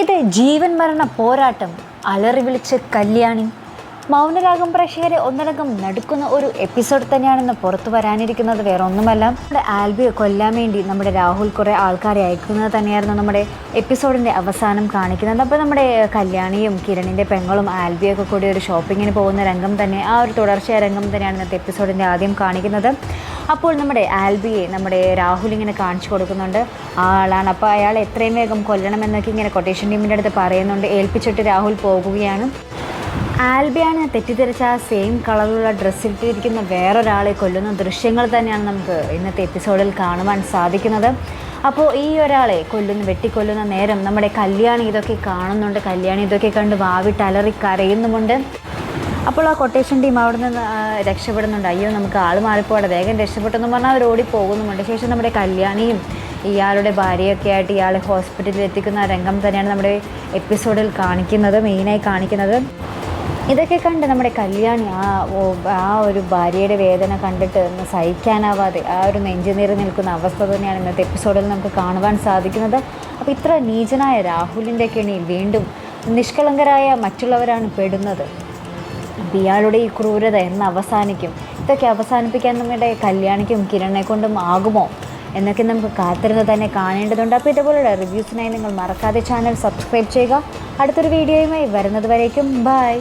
ഇത് ജീവൻ മരണ പോരാട്ടം അലറി വിളിച്ച് കല്യാണി. മൗനരാഗം പ്രേക്ഷകരെ ഒന്നടങ്കം നടുക്കുന്ന ഒരു എപ്പിസോഡ് തന്നെയാണെന്ന് പുറത്തു വരാനിരിക്കുന്നത്. വേറെ ഒന്നുമല്ല നമ്മുടെ ആൽബിയെ കൊല്ലാൻ വേണ്ടി നമ്മുടെ രാഹുൽ കുറേ ആൾക്കാരെ അയക്കുന്നത് തന്നെയായിരുന്നു നമ്മുടെ എപ്പിസോഡിന്റെ അവസാനം കാണിക്കുന്നത്. അപ്പോൾ നമ്മുടെ കല്യാണിയും കിരണിന്റെ പെങ്ങളും ആൽബിയൊക്കെ കൂടി ഒരു ഷോപ്പിങ്ങിന് പോകുന്ന രംഗം തന്നെ ആ ഒരു തുടർച്ചയായ രംഗം തന്നെയാണ് ഇന്നത്തെ എപ്പിസോഡിന്റെ ആദ്യം കാണിക്കുന്നത്. അപ്പോൾ നമ്മുടെ ആൽബിയെ നമ്മുടെ രാഹുൽ ഇങ്ങനെ കാണിച്ചു കൊടുക്കുന്നുണ്ട്. ആളാണ്. അപ്പോൾ അയാൾ എത്രയും വേഗം കൊല്ലണമെന്നൊക്കെ ഇങ്ങനെ കൊട്ടേഷൻ ടീമിന്റെ അടുത്ത് പറയുന്നുണ്ട്. ഏൽപ്പിച്ചിട്ട് രാഹുൽ പോകുകയാണ്. ആൽബിയാണ് തെറ്റിദ്ധരിച്ച സെയിം കളറിലുള്ള ഡ്രസ്സ് ഇട്ടിരിക്കുന്ന വേറൊരാളെ കൊല്ലുന്ന ദൃശ്യങ്ങൾ തന്നെയാണ് നമുക്ക് ഇന്നത്തെ എപ്പിസോഡിൽ കാണുവാൻ സാധിക്കുന്നത്. അപ്പോൾ ഈ ഒരാളെ കൊല്ലുന്ന വെട്ടിക്കൊല്ലുന്ന നേരം നമ്മുടെ കല്യാണി ഇതൊക്കെ കാണുന്നുണ്ട്. കല്യാണി ഇതൊക്കെ കണ്ട് വാവിട്ട് അലറി കരയുന്നുമുണ്ട്. അപ്പോൾ ആ കൊട്ടേഷൻ ടീം അവിടെ നിന്ന് രക്ഷപ്പെടുന്നുണ്ട്. അയ്യോ നമുക്ക് ആൾ മാറിപ്പോടെ വേഗം രക്ഷപ്പെട്ടെന്ന് പറഞ്ഞാൽ അവർ ഓടി പോകുന്നുമുണ്ട് ശേഷം നമ്മുടെ കല്യാണിയും ഇയാളുടെ ഭാര്യയൊക്കെ ആയിട്ട് ഇയാളെ ഹോസ്പിറ്റലിൽ എത്തിക്കുന്ന രംഗം തന്നെയാണ് നമ്മുടെ എപ്പിസോഡിൽ കാണിക്കുന്നത് മെയിനായി കാണിക്കുന്നത്. ഇതൊക്കെ കണ്ട് നമ്മുടെ കല്യാണി ആ ആ ഒരു ഭാര്യയുടെ വേദന കണ്ടിട്ട് ഒന്ന് സഹിക്കാനാവാതെ ആ ഒരു നെഞ്ചുനീര് നിൽക്കുന്ന അവസ്ഥ തന്നെയാണ് ഇന്നത്തെ എപ്പിസോഡിൽ നമുക്ക് കാണുവാൻ സാധിക്കുന്നത്. അപ്പോൾ ഇത്ര നീചനായ രാഹുലിന്റെ കെണിയിൽ വീണ്ടും നിഷ്കളങ്കരായ മറ്റുള്ളവരാണ് പെടുന്നത്. അപ്പം ഇയാളുടെ ഈ ക്രൂരത എന്ന് അവസാനിക്കും. ഇതൊക്കെ അവസാനിപ്പിക്കാൻ നമ്മുടെ കല്യാണിക്കും കിരണിനെ കൊണ്ടും ആകുമോ? എന്നൊക്കെ നമുക്ക് കാത്തിരുന്ന് തന്നെ കാണേണ്ടതുണ്ട്. അപ്പോൾ ഇതുപോലുള്ള റിവ്യൂസിനായി നിങ്ങൾ മറക്കാതെ ചാനൽ സബ്സ്ക്രൈബ് ചെയ്യുക. അടുത്തൊരു വീഡിയോയുമായി വരുന്നത് വരേക്കും. ബൈ